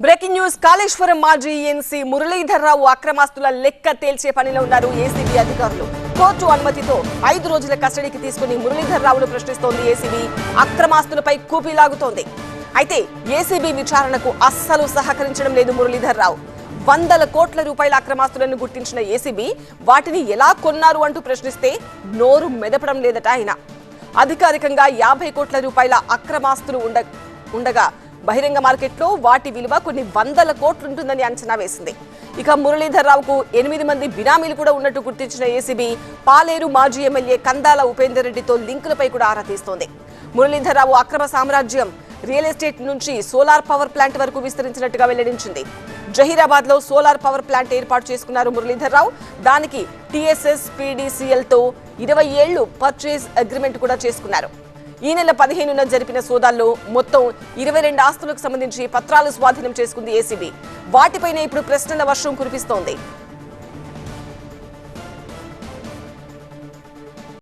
Breaking news Kaleshwaram మాజీ NC Muralidhar Rao అక్రమాస్తుల లెక్క తేల్చే పనిలో ఉన్నారు ఏసీబీ అధికారులు. కోర్టు అనుమతితో ఐదు రోజుల కస్టడీకి తీసుకుని మురళీధర్రావును ప్రశ్నిస్తోంది ఏసీబీ అక్రమాస్తులపై కూపీలాగుతోంది అయితే ఏసీబీ విచారణకు అస్సలు సహకరించడం లేదు మురళీధర్రావు వందల కోట్ల రూపాయల అక్రమాస్తులను గుర్తించిన ఏసీబీ వాటిని ఎలా కొన్నారు అంటూ ప్రశ్నిస్తే నోరు మెదపడం లేదట ఆయన. అధికారికంగా యాభై కోట్ల రూపాయల అక్రమాస్తులు ఉండ ఉండగా బహిరంగ మార్కెట్లో వాటి విలువ కొన్ని వందల కోట్లుంటుందని అంచనా వేసింది. ఇక మురళీధర్రావుకు ఎనిమిది మంది బినామీలు కూడా ఉన్నట్టు గుర్తించిన ఏసీబీ పాలేరు మాజీ ఎమ్మెల్యే కందాల ఉపేందర్ రెడ్డితో లింకులపై కూడా ఆరా తీస్తోంది. మురళీధర్రావు అక్రమ సామ్రాజ్యం రియల్ ఎస్టేట్ నుంచి సోలార్ పవర్ ప్లాంట్ వరకు విస్తరించినట్టుగా వెల్లడించింది. జహీరాబాద్లో సోలార్ పవర్ ప్లాంట్ ఏర్పాటు చేసుకున్నారు మురళీధర్రావు. దానికి టీఎస్ఎస్ పీడీసీఎల్తో ఇరవై ఏళ్ళు పర్చేజ్ అగ్రిమెంట్ కూడా చేసుకున్నారు. ఈ నెల పదిహేనున జరిపిన సోదాల్లో మొత్తం ఇరవై రెండు ఆస్తులకు సంబంధించి పత్రాలు స్వాధీనం చేసుకుంది ఏసీబీ. వాటిపైనే ఇప్పుడు ప్రశ్నల వర్షం కురిపిస్తోంది.